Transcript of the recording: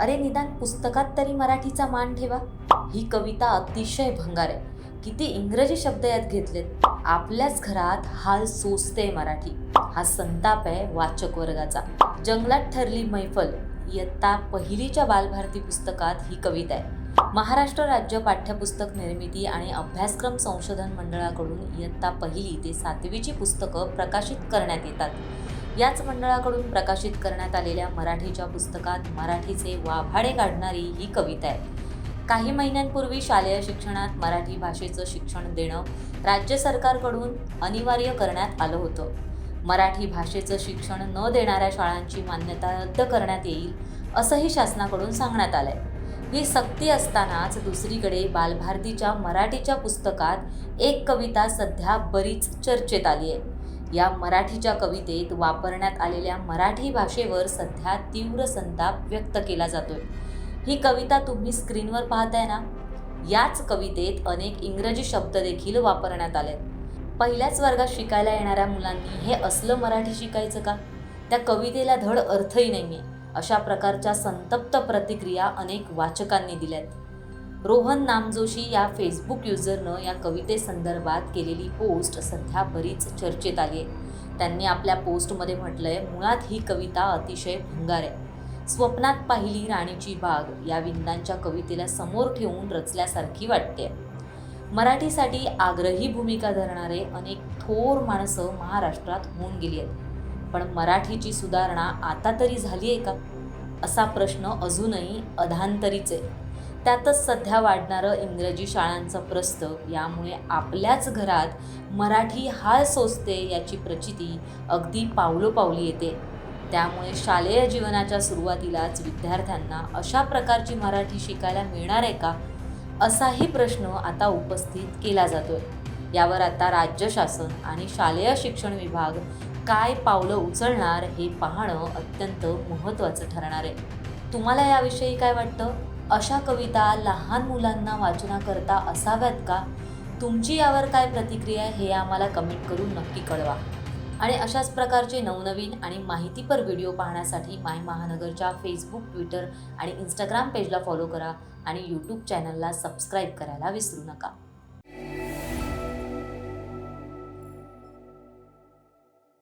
अरे निदान पुस्तकात तरी मराठीचा मान ठेवा. ही कविता अतिशय भंगार आहे. किती इंग्रजी शब्द यात घेतलेत. आपल्याच घरात हाल सोसते मराठी. हा संताप आहे वाचक वर्गाचा. जंगलात ठरली मैफल. इयत्ता पहिलीच्या बालभारती पुस्तकात ही कविता आहे. महाराष्ट्र राज्य पाठ्यपुस्तक निर्मिती आणि अभ्यासक्रम संशोधन मंडळाकडून इयत्ता पहिली ते सातवीची पुस्तकं प्रकाशित करण्यात येतात. याच मंडळाकडून प्रकाशित करण्यात आलेल्या मराठीच्या पुस्तकात मराठीचे वाभाडे काढणारी ही कविता आहे. काही महिन्यांपूर्वी शालेय शिक्षणात मराठी भाषेचं शिक्षण देणं राज्य सरकारकडून अनिवार्य करण्यात आलं होतं. मराठी भाषेचं शिक्षण न देणाऱ्या शाळांची मान्यता रद्द करण्यात येईल असंही शासनाकडून सांगण्यात आलंय. ही सक्ती असतानाच दुसरीकडे बालभारतीच्या मराठीच्या पुस्तकात एक कविता सध्या बरीच चर्चेत आली आहे. या मराठीच्या कवितेत वापरण्यात आलेल्या मराठी भाषेवर सध्या तीव्र संताप व्यक्त केला जातोय. ही कविता तुम्ही स्क्रीनवर पाहताय ना? याच कवितेत अनेक इंग्रजी शब्द देखील वापरण्यात आले पहिल्याच वर्गात शिकायला येणाऱ्या मुलांनी हे असलं मराठी शिकायचं का? त्या कवितेला धड अर्थही नाहीये. अशा प्रकारच्या संतप्त प्रतिक्रिया अनेक वाचकांनी दिल्यात. रोहन नामजोशी या फेसबुक युजरनं या कवितेसंदर्भात केलेली पोस्ट सध्या बरीच चर्चेत आली आहे. त्यांनी आपल्या पोस्टमध्ये म्हटलंय मुळात ही कविता अतिशय भंगार आहे. स्वप्नात पाहिली राणीची बाग या विंदांच्या कवितेला समोर ठेवून रचल्यासारखी वाटते. मराठीसाठी आग्रही भूमिका धरणारे अनेक थोर माणसं महाराष्ट्रात होऊन गेली आहेत. पण मराठीची सुधारणा आता तरी झाली आहे का? असा प्रश्न अजूनही अधांतरीच आहे. त्यातच सध्या वाढणारं इंग्रजी शाळांचं प्रस्त यामुळे आपल्याच घरात मराठी हाल सोसते याची प्रचिती अगदी पावलोपावली येते. त्यामुळे शालेय जीवनाच्या सुरुवातीलाच विद्यार्थ्यांना अशा प्रकारची मराठी शिकायला मिळणार आहे का? असाही प्रश्न आता उपस्थित केला जातोय. यावर आता राज्य शासन आणि शालेय शिक्षण विभाग काय पावलं उचलणार हे पाहणं अत्यंत महत्त्वाचं ठरणार आहे. तुम्हाला याविषयी काय वाटतं? अशा कविता लहान मुलांना वाचनाकरता असाव्यात का? तुमची यावर काय प्रतिक्रिया आहे हे आम्हाला कमेंट करून नक्की कळवा. आणि अशाच प्रकारचे नवनवीन आणि माहितीपर व्हिडिओ पाहण्यासाठी माय महानगरच्या फेसबुक ट्विटर आणि इंस्टाग्राम पेजला फॉलो करा आणि यूट्यूब चॅनलला सबस्क्राईब करायला विसरू नका.